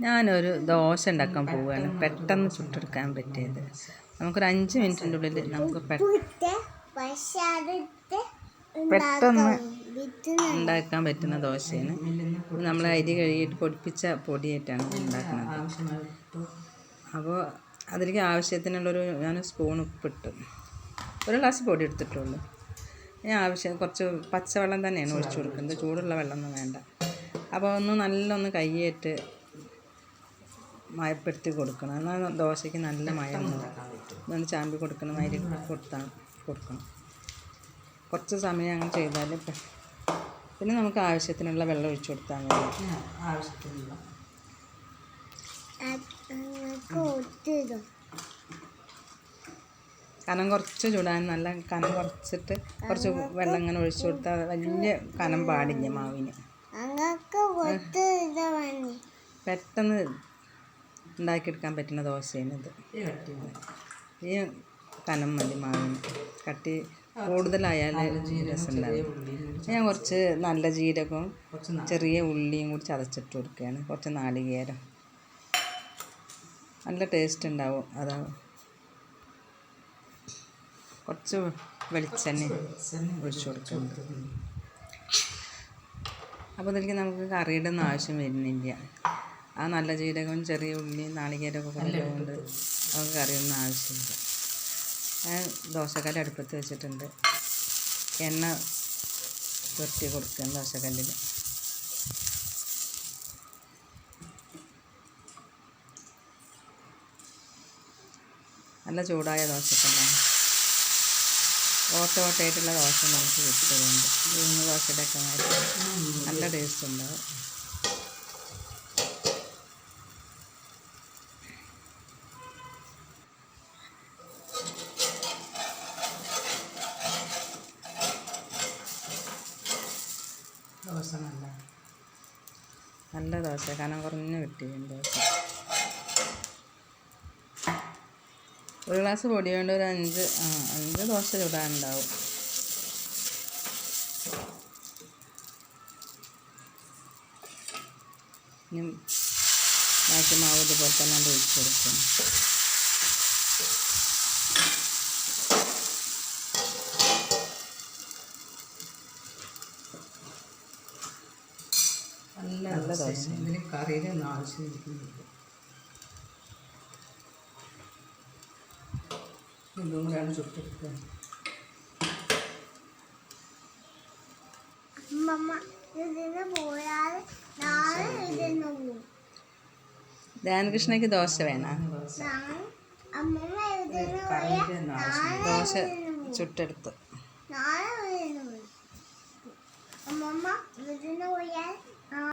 ഞാനൊരു ദോശ ഉണ്ടാക്കാൻ പോവുകയാണ്. പെട്ടെന്ന് ചുട്ടെടുക്കാൻ പറ്റിയത്. നമുക്കൊരു അഞ്ച് മിനിറ്റിന്റെ ഉള്ളിൽ നമുക്ക് പെട്ടെന്ന് ഉണ്ടാക്കാൻ പറ്റുന്ന ദോശയാണ്. നമ്മൾ അരി കഴുകിയിട്ട് പൊടിപ്പിച്ച പൊടിയായിട്ടാണ് ഉണ്ടാക്കുന്നത്. അപ്പോൾ അതിലേക്ക് ആവശ്യത്തിനുള്ളൊരു ഞാൻ സ്പൂൺ ഉപ്പിട്ട്. ഒരു ഗ്ലാസ് പൊടി എടുത്തിട്ടുള്ളൂ. ഇനി ആവശ്യം കുറച്ച് പച്ചവെള്ളം തന്നെയാണ് ഒഴിച്ചു കൊടുക്കുന്നത്. ചൂടുള്ള വെള്ളമൊന്നും വേണ്ട. അപ്പോൾ ഒന്ന് നല്ലൊന്ന് കയ്യേറ്റ് മയപ്പെടുത്തി കൊടുക്കണം. എന്നാൽ ദോശയ്ക്ക് നല്ല മയം ഒന്ന് ചാമ്പി കൊടുക്കുന്ന മാതിരി കൊടുത്താൽ കൊടുക്കണം. കുറച്ച് സമയം അങ്ങനെ ചെയ്താൽ പിന്നെ നമുക്ക് ആവശ്യത്തിനുള്ള വെള്ളം ഒഴിച്ചു കൊടുത്താൽ മതി. ആവശ്യത്തിനുള്ള. കനം കുറച്ച് ചൂടാൻ നല്ല കനം കുറച്ചിട്ട് കുറച്ച് വെള്ളം ഇങ്ങനെ ഒഴിച്ചു കൊടുത്താൽ വലിയ കനം പാടില്ല മാവിന്. പെട്ടെന്ന് ഉണ്ടാക്കിയെടുക്കാൻ പറ്റുന്ന ദോശയാണ് ഇത്. ഈ കനം മതി മാവിന്. കട്ടി കൂടുതലായാൽ രസമുണ്ടാവും ഞാൻ കുറച്ച് നല്ല ജീരകവും ചെറിയ ഉള്ളിയും കൂടി ചതച്ചിട്ട് കൊടുക്കുകയാണ്. കുറച്ച് നാളികേരം. നല്ല ടേസ്റ്റ് ഉണ്ടാവും അതാ. കുറച്ച് വെളിച്ചെണ്ണ ഒഴിച്ചു കൊടുക്കുന്നുണ്ട് അപ്പോൾ ഇതിലേക്ക് നമുക്ക് കറിയുടെ ഒന്നും ആവശ്യം വരുന്നില്ല. ആ നല്ല ജീരകവും ചെറിയ ഉള്ളിയും നാളികേരമൊക്കെ കൊണ്ടുകൊണ്ട് നമുക്ക് കറിയൊന്നും ആവശ്യമില്ല. ഞാൻ ദോശക്കല്ല് അടുപ്പത്ത് വെച്ചിട്ടുണ്ട്. എണ്ണ പുരട്ടി കൊടുക്കുകയാണ് ദോശക്കല്ലിൽ നല്ല ചൂടായ ദോശക്കല്ലാണ്. ഓട്ട ഓട്ടയായിട്ടുള്ള ദോശ നമുക്ക് കിട്ടുന്നുണ്ട്. മൂന്ന് ദോശയുടെ ഒക്കെ മാറ്റി നല്ല ടേസ്റ്റ് ഉണ്ടാവും. ദോശ നല്ല. നല്ല ദോശ കനം കുറഞ്ഞ് കിട്ടി ദോശ. ഒരു ഗ്ലാസ് പൊടി കൊണ്ട് ഒരു അഞ്ച് അഞ്ച് ദോശ ചുടാനുണ്ടാവും. ഇനി ബാക്കി മാവ് ഇതുപോലെ തന്നെ ഒഴിച്ചു നല്ല നല്ല ദോശ ഇതിന് കറിയിലൊന്നും ആവശ്യമിരിക്കുന്നില്ല ഇതും കൂടെയാണ് ചുട്ടെടുക്കുക ധ്യാനകൃഷ്ണയ്ക്ക് ദോശ വേണം? ദോശ. ചുട്ടെടുത്ത്. അമ്മമ്മ വീട്ടിൽ പോയാൽ